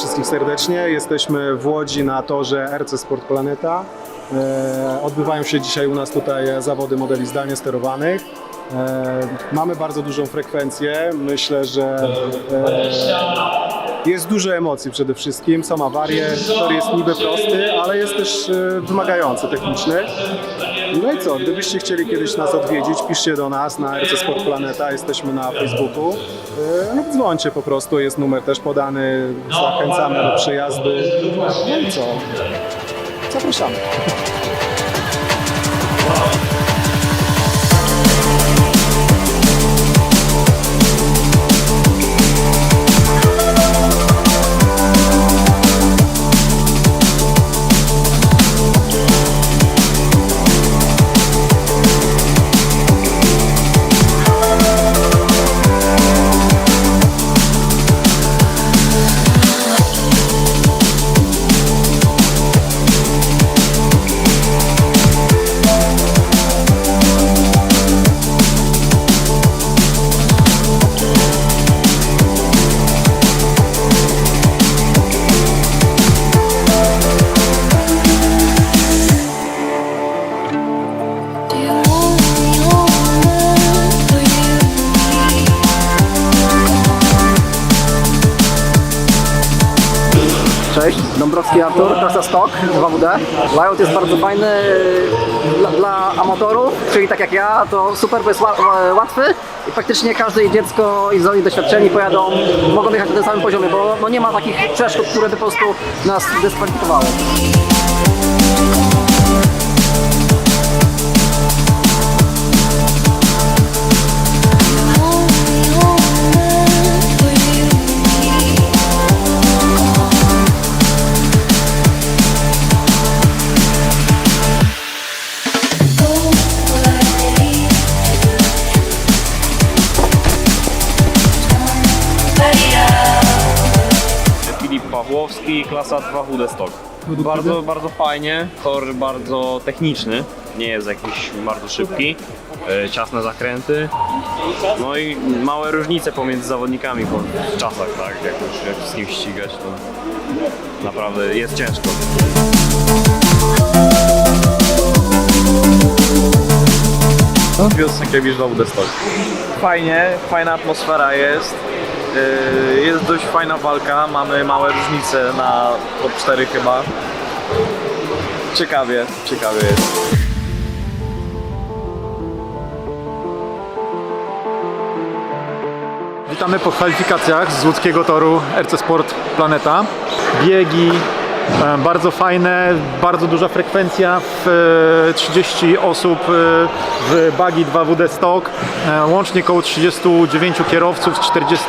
serdecznie. Jesteśmy w Łodzi na torze RC Sport Planeta. E, Odbywają się dzisiaj u nas tutaj zawody modeli zdalnie sterowanych. E, Mamy bardzo dużą frekwencję. Myślę, że e, jest dużo emocji przede wszystkim. Są awarie. Tor jest niby prosty, ale jest też e, wymagający techniczny. No i co, gdybyście chcieli kiedyś nas odwiedzić, piszcie do nas na RC Sport Planeta, jesteśmy na Facebooku yy, lub dzwońcie po prostu, jest numer też podany, zachęcamy do przejazdy. No i co? Zapraszamy. Cześć, Dąbrowski Artur, klasa Stock 2WD. Layout jest bardzo fajny y, dla, dla amatorów, czyli tak jak ja, to super, bo jest ła- ła- łatwy i praktycznie każde dziecko i zdolni doświadczeni pojadą, mogą jechać na tym samym poziomie, bo no nie ma takich przeszkód, które by po prostu nas dyskwalifikowały. Pawłowski, klasa 2 WD Stock. Bardzo, bardzo fajnie, tor bardzo techniczny, nie jest jakiś bardzo szybki, e, ciasne zakręty, no i małe różnice pomiędzy zawodnikami po w czasach, tak, jak już jak z kimś ścigać, to naprawdę jest ciężko. Piotr Sankiewicz dla WD Stock. Fajnie, fajna atmosfera jest. Yy, Jest dość fajna walka, mamy małe różnice na top 4 chyba. Ciekawie, ciekawie jest. Witamy po kwalifikacjach z łódzkiego toru RC Sport Planeta. Biegi bardzo fajne, bardzo duża frekwencja, w, e, 30 osób e, w bagi 2WD Stock, e, łącznie około 39 kierowców z 40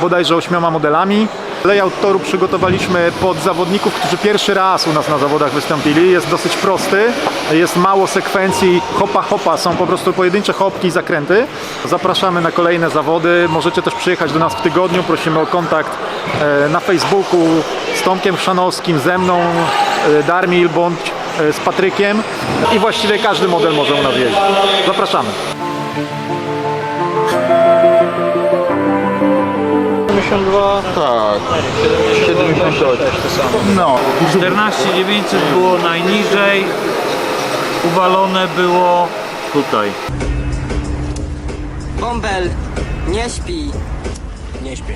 bodajże 8 modelami. Layout toru przygotowaliśmy pod zawodników, którzy pierwszy raz u nas na zawodach wystąpili. Jest dosyć prosty, jest mało sekwencji hopa hopa, są po prostu pojedyncze hopki i zakręty. Zapraszamy na kolejne zawody. Możecie też przyjechać do nas w tygodniu. Prosimy o kontakt e, na Facebooku z Tomkiem Chrzanowskim, ze mną, e, Darmil bądź e, z Patrykiem i właściwie każdy model może u nas jeździć. Zapraszamy. 72? Tak. 78. No. 14900 było najniżej, uwalone było tutaj. Bąbel, nie śpi. Nie śpię.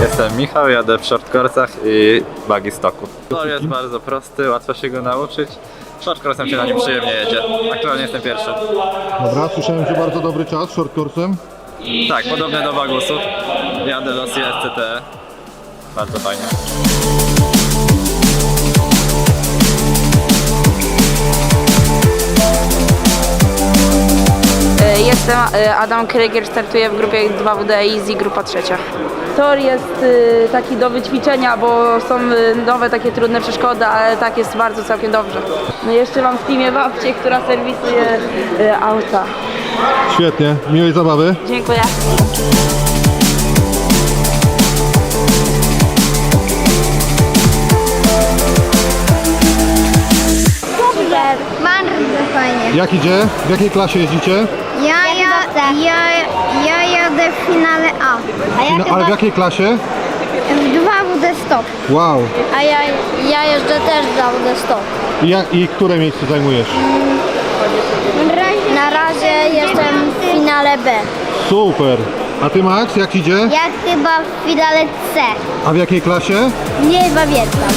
Jestem Michał, jadę w shortcorsach i buggy stocku. To jest bardzo prosty, łatwo się go nauczyć. Shortcorsem się na nim przyjemnie jedzie. Aktualnie jestem pierwszy. Dobra, słyszałem, że bardzo dobry czas shortcoursem. Tak, podobny do Wagusu. Jadę do CSCT. Bardzo fajnie. Jestem e, Adam Krygier, startuję w grupie 2WD Easy, grupa trzecia. Tor jest e, taki do wyćwiczenia, bo są e, nowe takie trudne przeszkody, ale tak jest bardzo całkiem dobrze. No i jeszcze mam w teamie babcię, która serwisuje e, auta. Świetnie, miłej zabawy. Dziękuję. Super, bardzo fajnie. Jak idzie? W jakiej klasie jeździcie? Ja, ja, ja, ja jadę w finale A. A ja No, ale w jakiej klasie? w 2WD stop. Wow. A ja, ja jeżdżę też w 2WD stop. I, jak, I które miejsce zajmujesz? Na razie jestem w finale B. Super. A ty Max, jak idzie? Ja chyba w finale C. A w jakiej klasie? Nie pamiętam.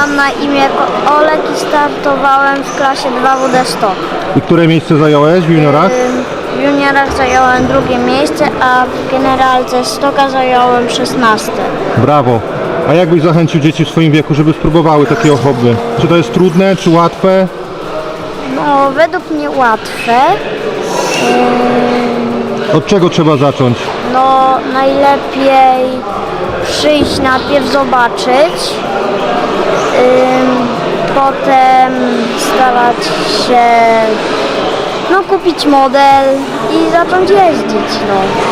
Mam na imię Olek i startowałem w klasie 2WD stop. I które miejsce zająłeś w juniorach? W juniorach zająłem drugie miejsce, a w generalce stoka zająłem 16. Brawo. A jak byś zachęcił dzieci w swoim wieku, żeby spróbowały takiego hobby? Czy to jest trudne, czy łatwe? No, według mnie łatwe. Od czego trzeba zacząć? No, najlepiej przyjść najpierw zobaczyć, potem starać się no, kupić model i zacząć jeździć. No.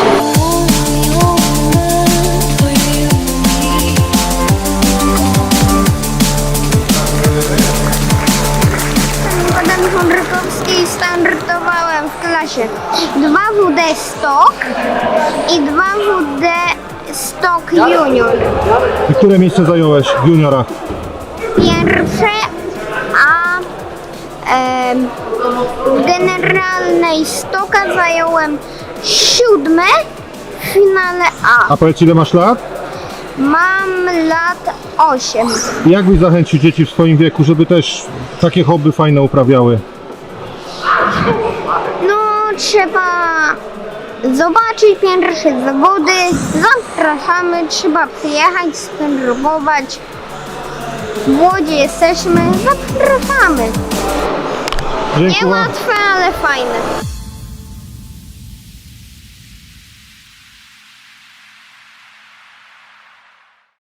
I startowałem w klasie 2WD Stock i 2WD Stock Junior. I które miejsce zająłeś w juniorach? Pierwsze, a em, w generalnej Stocka zająłem siódme w finale A. A powiedz ile masz lat? Mam lat 8. I jak byś zachęcił dzieci w swoim wieku, żeby też takie hobby fajne uprawiały? No, trzeba zobaczyć pierwsze zawody. Zapraszamy, trzeba przyjechać, spróbować. W Łodzi jesteśmy, zapraszamy. Dziękuję. Niełatwe, ale fajne.